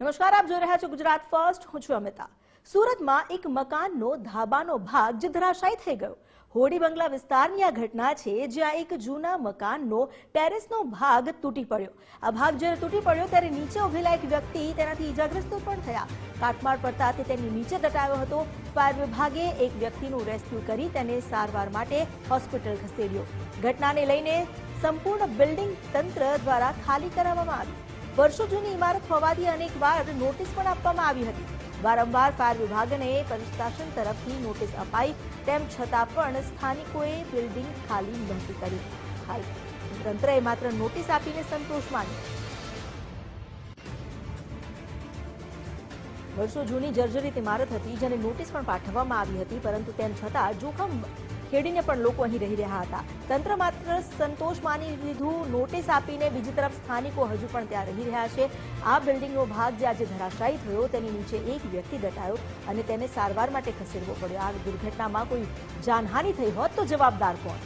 નમસ્કાર, આપ જોઈ રહ્યા છો ગુજરાત ફર્સ્ટ. હું છું અમિતા. સુરતમાં એક મકાનનો ધાબાનો ભાગ જે ધરાશાયી થઈ ગયો. હોડી બંગલા વિસ્તારની આ ઘટના છે, જ્યાં એક જૂના મકાનનો ટેરેસનો ભાગ તૂટી પડ્યો. આ ભાગ જ્યારે તૂટી પડ્યો, ત્યારે નીચે ઉભેલા એક વ્યક્તિ તેનાથી ઈજાગ્રસ્ત પણ થયા. કાટમાળ પડતા તેની નીચે દટાયો હતો. ફાયર વિભાગે એક વ્યક્તિનું રેસ્ક્યુ કરી તેને સારવાર માટે હોસ્પિટલ ખસેડ્યો. ઘટનાને લઈને સંપૂર્ણ બિલ્ડિંગ તંત્ર દ્વારા ખાલી કરાવવામાં આવી. વર્ષો જૂની ઇમારત હોવાથી અનેકવાર નોટિસ પણ આપવામાં આવી હતી. વારંવાર ફાયર વિભાગને પ્રશાસન તરફથી નોટિસ અપાઈ, તેમ છતાં પણ સ્થાનિકોએ બિલ્ડિંગ ખાલી નહોતી કરી. હાલ તંત્રએ માત્ર નોટિસ આપીને સંતોષ માન્યો વર્ષો જૂની જર્જરિત ઇમારત હતી, જેને નોટિસ પણ પાઠવવામાં આવી હતી, પરંતુ તેમ છતાં જોખમ ખેડીને પણ લોકો અહીં રહી રહ્યા હતા. તંત્ર માત્ર સંતોષ માની લીધું, નોટિસ આપીને બીજી તરફ સ્થાનિકો હજુ પણ ત્યાં રહી રહ્યા છે. આ બિલ્ડિંગનો ભાગ જે આજે ધરાશાયી થયો, તેની નીચે એક વ્યક્તિ દટાયો અને તેને સારવાર માટે ખસેડવો પડ્યો. આ દુર્ઘટનામાં કોઈ જાનહાનિ થઈ હોત તો જવાબદાર કોણ?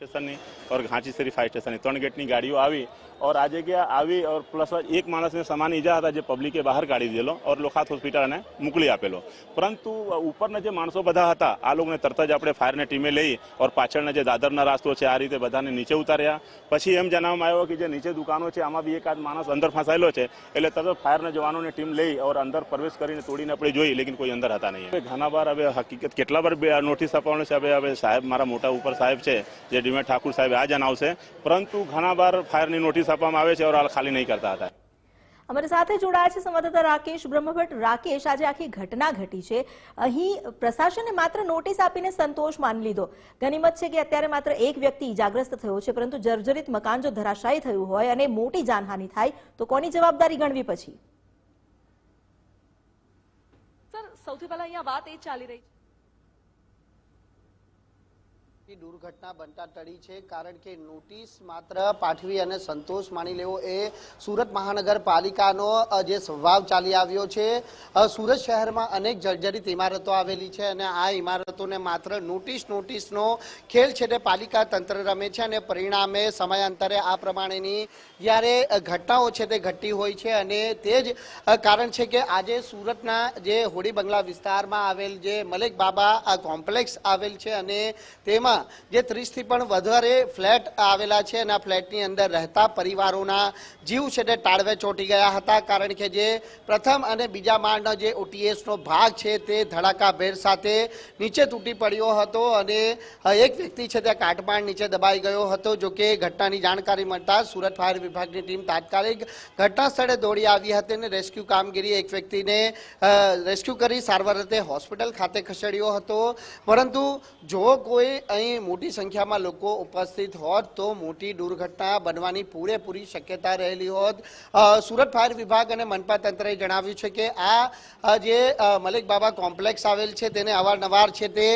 સ્ટેશનની ઓર ઘાંચીસરી ફાયર સ્ટેશનની ત્રણ ગેટની ગાડીઓ આવી. ઓર આજે કે આવી ઓર પ્લસ એક માણસને સમાન ઈજા હતા જે પબ્લિકે બહાર કાઢી દીધેલો ઓર લોખાત હોસ્પિટલ અને મોકલી આપેલો પરંતુ ઉપરના જે માણસો બધા હતા આ લોકોને તરત જ આપણે ફાયરની ટીમે લઈ ઓર પાછળના જે દાદરના રાસ્તો છે આ રીતે બધાને નીચે ઉતાર્યા પછી એમ જણાવવામાં આવ્યો કે જે નીચે દુકાનો છે આમાં બી એકાદ માણસ અંદર ફસાયેલો છે એટલે તરત ફાયરના જવાનોની ટીમ લઈ ઓર અંદર પ્રવેશ કરીને તોડીને આપણે જોઈ લેકિન કોઈ અંદર હતા નહીં હવે ઘણા વાર હવે હકીકત કેટલા વાર નોટિસ આપવાનું છે હવે હવે સાહેબ મારા મોટા ઉપર સાહેબ છે જે ડીમે ઠાકુર સાહેબ આ જણાવશે પરંતુ ઘણા વાર ફાયરની નોટિસ આપવામાં આવે છે ઓર હાલ ખાલી નહીં કરતા હતા. અમારી સાથે જોડાયા છે સંવાદદાતા રાકેશ બ્રહ્મભટ્ટ. રાકેશ આજે આખી ઘટના ઘટી છે. અહીં પ્રશાસને માત્ર નોટિસ આપીને સંતોષ માની લીધો. ગનીમત છે કે અત્યારે માત્ર એક વ્યક્તિ ઇજાગ્રસ્ત થયો છે પરંતુ જર્જરિત મકાન જો ધરાશાયી થયું હોય અને મોટી જાનહાનિ થાય તો કોની જવાબદારી ગણવી પછી? સર સૌથી પહેલા અહીંયા વાત એ ચાલી રહી છે. દુર્ઘટના બનતા ટળી છે કારણ કે નોટિસ માત્ર પાઠવી અને સંતોષ માની લેવો એ સુરત મહાનગરપાલિકાનો જે સ્વભાવ ચાલી આવ્યો છે. સુરત શહેરમાં અનેક જર્જરિત ઇમારતો આવેલી છે અને આ ઇમારતોને માત્ર નોટિસ નોટિસનો ખેલ છે તે પાલિકા તંત્ર રમે છે અને પરિણામે સમયાંતરે આ પ્રમાણેની જ્યારે ઘટનાઓ છે તે ઘટતી હોય છે અને તે જ કારણ છે કે આજે સુરતના જે હોડી બંગલા વિસ્તારમાં આવેલ જે મલેક બાબા કોમ્પ્લેક્સ આવેલ છે અને તેમાં જે ત્રીસથી પણ વધારે ફ્લેટ આવેલા છે અને આ ફ્લેટની અંદર રહેતા પરિવારોના જીવ છે તે ટાળવે ચોંટી ગયા હતા. કારણ કે જે પ્રથમ અને બીજા માળનો જે ઓટીએસનો ભાગ છે તે ધડાકાભેર સાથે નીચે તૂટી પડ્યો હતો અને એક વ્યક્તિ છે તે કાટમાળ નીચે દબાઈ ગયો હતો. જોકે ઘટનાની જાણકારી મળતા સુરત ફાયર વિભાગની ટીમ તાત્કાલિક ઘટના સ્થળે દોડી આવી હતી અને રેસ્ક્યુ કામગીરી એક વ્યક્તિને રેસ્ક્યુ કરી સારવાર રીતે હોસ્પિટલ ખાતે ખસેડ્યો હતો. પરંતુ જો કોઈ અહીં મોટી સંખ્યામાં લોકો ઉપસ્થિત હોત તો મોટી દુર્ઘટના બનવાની પૂરેપૂરી શક્યતા રહેલી હોત. સુરત ફાયર વિભાગ અને મનપા તંત્રએ જણાવ્યું છે કે આ જે મલિક બાબા કોમ્પ્લેક્સ આવેલ છે તેને અવારનવાર છે તે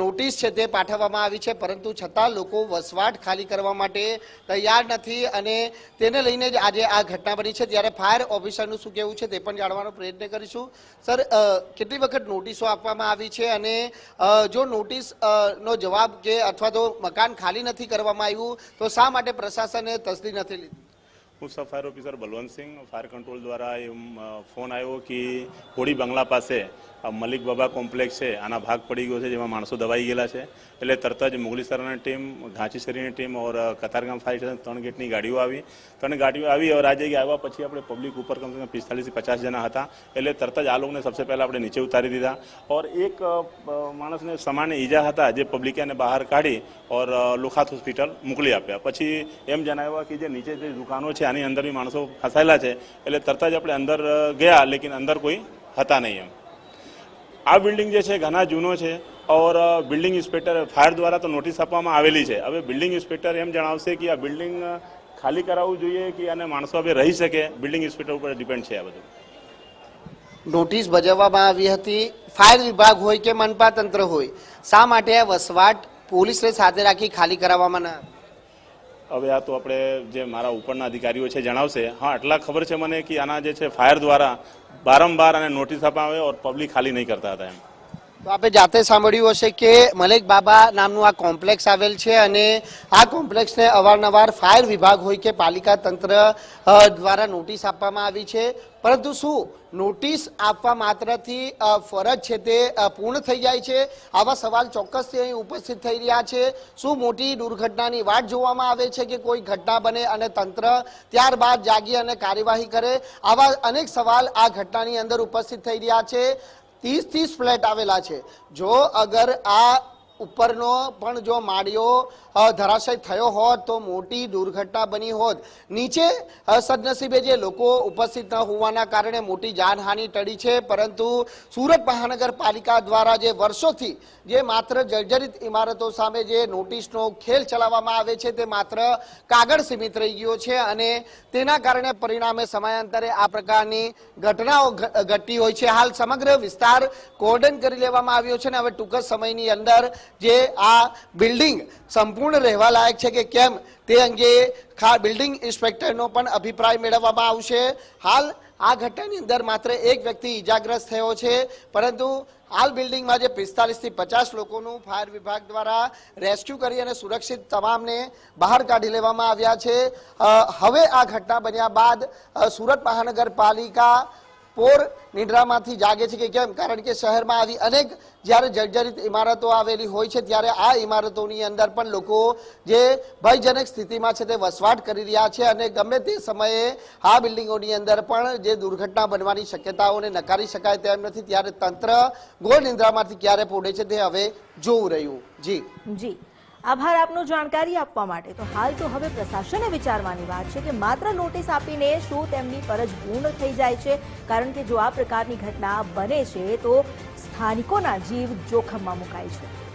નોટિસ છે તે પાઠવવામાં આવી છે. પરંતુ છતાં લોકો વસવાટ ખાલી કરવા માટે તૈયાર નથી અને તેને લઈને જ આજે આ ઘટના બની છે. ત્યારે ફાયર ઓફિસરનું શું કહેવું છે તે પણ જાણવાનો પ્રયત્ન કરીશું. સર કેટલી વખત નોટિસો આપવામાં આવી છે અને જો નોટિસ નો જવાબ કે અથવા તો મકાન ખાલી નથી કરવામાં આવ્યું, તો શા માટે પ્રશાસને તસદી નથી લીધી? હું sub fire officer Balwantsinh fire control દ્વારા એમ ફોન આવ્યો કે હોડી બંગલા પાસે મલિક બાબા કોમ્પ્લેક્સ છે. આના ભાગ પડી ગયો છે જેમાં માણસો દબાઈ ગયેલા છે. એટલે તરત જ મુગલીસરાની ટીમ ઘાંચીસરીની ટીમ ઓર કતારગામ ફાયર સ્ટેશન ત્રણ ગેટની ગાડીઓ આવી. ત્રણ ગાડીઓ આવી ઓર આજે આવ્યા પછી આપણે પબ્લિક ઉપર કમસે કમ પિસ્તાલીસથી પચાસ જણા હતા. એટલે તરત જ આ લોકોને સૌથી પહેલાં આપણે નીચે ઉતારી દીધા. ઓર એક માણસને સામાન્ય ઈજા હતા જે પબ્લિકે એને બહાર કાઢી ઓર લુખાત હોસ્પિટલ મોકલી આપ્યા. પછી એમ જણાવ્યા કે જે નીચે જે દુકાનો છે આની અંદર બી માણસો ફસાયેલા છે, એટલે તરત જ આપણે અંદર ગયા, લેકિન અંદર કોઈ હતા નહીં એમ. આ બિલ્ડિંગ જે છે, ઘણા જૂનો છે, ઓર બિલ્ડિંગ ઇન્સ્પેક્ટર ફાયર દ્વારા તો નોટિસ આપવામાં આવેલી છે. હવે બિલ્ડિંગ ઇન્સ્પેક્ટર એમ જણાવશે કે આ બિલ્ડિંગ ખાલી કરાવવું જોઈએ કે અને માણસો હવે રહી શકે? બિલ્ડિંગ ઇન્સ્પેક્ટર ઉપર ડિપેન્ડ છે આ બધું. નોટિસ બજાવવામાં આવી હતી, ફાયર વિભાગ હોય કે મનપા તંત્ર હોય, શા માટે આ વસવાટ પોલીસને સાથે રાખી ખાલી કરાવવામાં ના? હવે આ તો આપણે જે મારા ઉપરના અધિકારીઓ છે જણાવશે. હા, આટલા ખબર છે મને કે આના જે છે ફાયર દ્વારા બારંબાર અને નોટિસ આપવામાં આવે ઓર પબ્લિક ખાલી નહીં કરતા હતા એમ. તો આપણે જાતે સાંભળ્યું હશે કે મલેક બાબા નામનું આ કોમ્પ્લેક્સ આવેલ છે અને આ કોમ્પ્લેક્સને અવારનવાર ફાયર વિભાગ હોય કે પાલિકા તંત્ર દ્વારા નોટિસ આપવામાં આવી છે. પરંતુ શું નોટિસ આપવા માત્રથી ફરજ છે તે પૂર્ણ થઈ જાય છે? આવા સવાલ ચોક્કસથી અહીં ઉપસ્થિત થઈ રહ્યા છે. શું મોટી દુર્ઘટનાની વાટ જોવામાં આવે છે કે કોઈ ઘટના બને અને તંત્ર ત્યારબાદ જાગી અને કાર્યવાહી કરે? આવા અનેક સવાલ આ ઘટનાની અંદર ઉપસ્થિત થઈ રહ્યા છે. ત્રીસ ત્રીસ ફ્લેટ આવેલા છે. જો અગર આ ઉપરનો પણ જો માળીઓ અ, ધરાશય થયો હોત તો મોટી દુર્ઘટના બની હોત. નીચે સદનસીબે જે લોકો ઉપસ્થિત ન હોવાના કારણે મોટી જાનહાનિ ટળી છે. પરંતુ સુરત મહાનગરપાલિકા દ્વારા જે વર્ષોથી જે માત્ર જર્જરિત ઇમારતો સામે જે નોટિસનો ખેલ ચલાવવામાં આવે છે તે માત્ર કાગળ સીમિત રહી ગયો છે અને તેના કારણે પરિણામે સમયાંતરે આ પ્રકારની ઘટનાઓ ઘટતી હોય છે. હાલ સમગ્ર વિસ્તાર કોર્ડન કરી લેવામાં આવ્યો છે અને હવે ટૂંક સમયની અંદર જે આ બિલ્ડિંગ સંપૂર્ણ રહેવા લાયક છે કે કેમ, તે અંગે બિલ્ડિંગ ઇન્સ્પેક્ટરનો પણ અભિપ્રાય મેળવવામાં આવશે. હાલ આ ઘટનાની અંદર માત્ર એક વ્યક્તિ ઇજાગ્રસ્ત થયો છે, પરંતુ હાલ બિલ્ડિંગમાં જે પિસ્તાલીસથી પચાસ લોકોનું ફાયર વિભાગ દ્વારા રેસ્ક્યુ કરી અને સુરક્ષિત તમામને બહાર કાઢી લેવામાં આવ્યા છે. હવે આ ઘટના બન્યા બાદ સુરત મહાનગરપાલિકા પોર નિંદ્રામાંથી જાગે છે કે કેમ? કારણ કે શહેરમાં આવી અનેક જ્યારે જર્જરિત ઇમારતો આવેલી હોય છે, ત્યારે આ ઇમારતોની અંદર પણ લોકો જે ભયજનક સ્થિતિમાં છે તે વસવાટ કરી રહ્યા છે અને ગમે તે સમયે આ બિલ્ડિંગોની અંદર પણ જે દુર્ઘટના બનવાની શક્યતાઓને નકારી શકાય તેમ નથી, ત્યારે તંત્ર ગોળ નિંદ્રામાંથી ક્યારે પોડે છે તે હવે જોવું રહ્યું. જી. જી. આભાર આપનો જાણકારી આપવા માટે. તો હાલ તો હવે પ્રશાસને વિચારવાની વાત છે કે માત્ર નોટિસ આપીને શું તેમની ફરજ પૂર્ણ થઈ જાય છે? કારણ કે જો આ પ્રકારની ઘટના બને છે, તો સ્થાનિકોના જીવ જોખમમાં મુકાય છે.